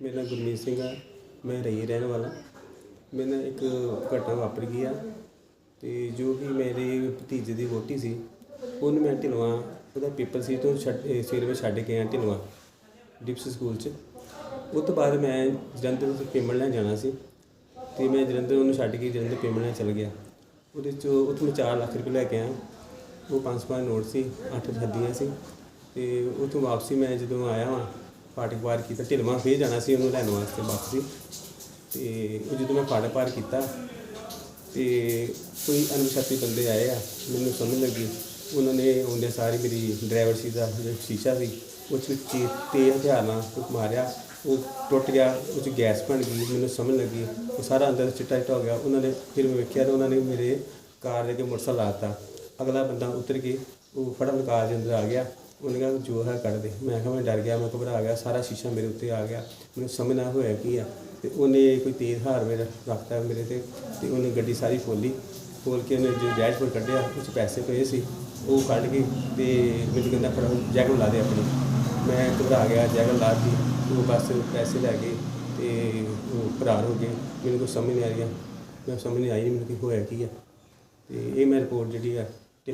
ਮੇਰਾ ਨਾਮ ਗੁਰਮੀਤ ਸਿੰਘ ਆ, ਮੈਂ ਰਹੀ ਰਹਿਣ ਵਾਲਾ। ਮੇਰੇ ਨਾਲ ਇੱਕ ਘਟਨਾ ਵਾਪਰ ਗਈ ਆ ਤੇ ਜੋ ਕਿ ਮੇਰੇ ਭਤੀਜੇ ਦੀ ਵੋਟੀ ਸੀ, ਉਹਨੂੰ ਮੈਂ ਢਿਲਵਾਂ, ਉਹਦਾ ਪੇਪਰ ਸੀ ਤੋਂ ਛੱਡ, ਇਹ ਸਵੇਰੇ ਮੈਂ ਛੱਡ ਕੇ ਆਇਆ ਢਿਲਵਾਂ, ਡਿਪਸ ਸਕੂਲ 'ਚ। ਉਹ ਤੋਂ ਬਾਅਦ ਮੈਂ ਜਲੰਧਰ ਤੋਂ ਪੇਮੈਂਟ ਲੈਣ ਜਾਣਾ ਸੀ ਤੇ ਮੈਂ ਜਲੰਧਰ ਉਹਨੂੰ ਛੱਡ ਕੇ ਜਲੰਧਰ ਪੇਮੈਂਟ ਲੈਣ ਚਲ ਗਿਆ। ਉਹਦੇ 'ਚ ਉੱਥੋਂ ਮੈਂ 4 ਲੱਖ ਰੁਪਏ ਲੈ ਕੇ ਆਇਆ। ਉਹ ਪੰਜ ਪੰਜ ਨੋਟ ਸੀ, ਅੱਠ ਹੱਦੀਆਂ ਸੀ ਤੇ ਉੱਥੋਂ ਵਾਪਸੀ ਮੈਂ ਜਦੋਂ ਆਇਆ ਵਾਂ ਫਾਟਕ ਪਾਰ ਕੀਤਾ, ਢਿਲਵਾਂ ਫੇਰ ਜਾਣਾ ਸੀ ਉਹਨੂੰ ਲੈਣ ਵਾਸਤੇ ਵਾਪਸੀ ਤੇ। ਉਹ ਜਦੋਂ ਮੈਂ ਫਾਟਕ ਪਾਰ ਕੀਤਾ, ਤੇ ਕੋਈ ਅਣਪਛਾਤੇ ਬੰਦੇ ਆਏ ਆ, ਮੈਨੂੰ ਸਮਝ ਲੱਗੀ। ਉਹਨਾਂ ਨੇ ਆਉਂਦੇ ਸਾਰੀ ਮੇਰੀ ਡਰਾਈਵਰ ਸੀ ਦਾ ਜਿਹੜਾ ਸ਼ੀਸ਼ਾ ਸੀ, ਉਸ ਵਿੱਚ ਤੇਜ਼ ਹਥਿਆਰ ਨਾਲ ਕੁੱਟ ਮਾਰਿਆ। ਉਹ ਟੁੱਟ ਗਿਆ, ਉਹ 'ਚ ਗੈਸ ਬਣ ਗਈ, ਮੈਨੂੰ ਸਮਝ ਲੱਗੀ। ਉਹ ਸਾਰਾ ਅੰਦਰ ਚਿੱਟਾ ਚਿੱਟਾ ਹੋ ਗਿਆ। ਉਹਨਾਂ ਨੇ ਫਿਰ ਮੈਂ ਵੇਖਿਆ ਤਾਂ ਉਹਨਾਂ ਨੇ ਮੇਰੇ ਕਾਰ ਦੇ ਕੇ ਮੋਟਰਸਾਈਕਲ ਲਾਤਾ ਅਗਲਾ ਬੰਦਾ ਉਤਰ ਕੇ ਉਹ ਫਟਾਫਟ ਕਾਰ ਦੇ ਅੰਦਰ ਆ ਗਿਆ। ਉਹਨੇ ਕਿਹਾ ਜੋ ਹੈ ਕੱਢ ਦੇ। ਮੈਂ ਕਿਹਾ ਮੈਂ ਡਰ ਗਿਆ, ਮੈਂ ਘਬਰਾ ਗਿਆ, ਸਾਰਾ ਸ਼ੀਸ਼ਾ ਮੇਰੇ ਉੱਤੇ ਆ ਗਿਆ। ਮੈਨੂੰ ਸਮਝ ਨਾ ਹੋਇਆ ਕੀ ਆ। ਤੇ ਉਹਨੇ ਕੋਈ ਤੇਜ਼ ਹਾਰ ਮੇਰਾ ਰੱਖਤਾ ਮੇਰੇ ਤੇ ਤੇ ਉਹਨੇ ਗੱਡੀ ਸਾਰੀ ਖੋਲੀ ਖੋਲ ਕੇ ਉਹਨੇ ਜੋ ਡੈਸ਼ਬੋਰਡ ਕੱਢਿਆ ਉਹ 'ਚ ਪੈਸੇ ਪਏ ਸੀ। ਉਹ ਕੱਢ ਕੇ ਤੇ ਮੈਨੂੰ ਕਹਿੰਦਾ, ਫੜਾ, ਜੈਕਟ ਲਾ ਦੇ ਆਪਣੀ। ਮੈਂ ਘਬਰਾ ਗਿਆ, ਜੈਕਟ ਲਾ ਦਿੱਤੀ। ਉਹ ਬਸ ਪੈਸੇ ਲੈ ਗਏ ਤੇ ਉਹ ਫਰਾਰ ਹੋ ਗਏ। ਮੈਨੂੰ ਕੁਛ ਸਮਝ ਨਹੀਂ ਆ ਰਿਹਾ ਮੈਂ ਸਮਝ ਨਹੀਂ ਆਈ ਮੈਨੂੰ ਕੀ ਹੋਇਆ ਕੀ ਆ। ਤੇ ਇਹ ਮੈਂ ਰਿਪੋਰਟ ਜਿਹੜੀ ਆ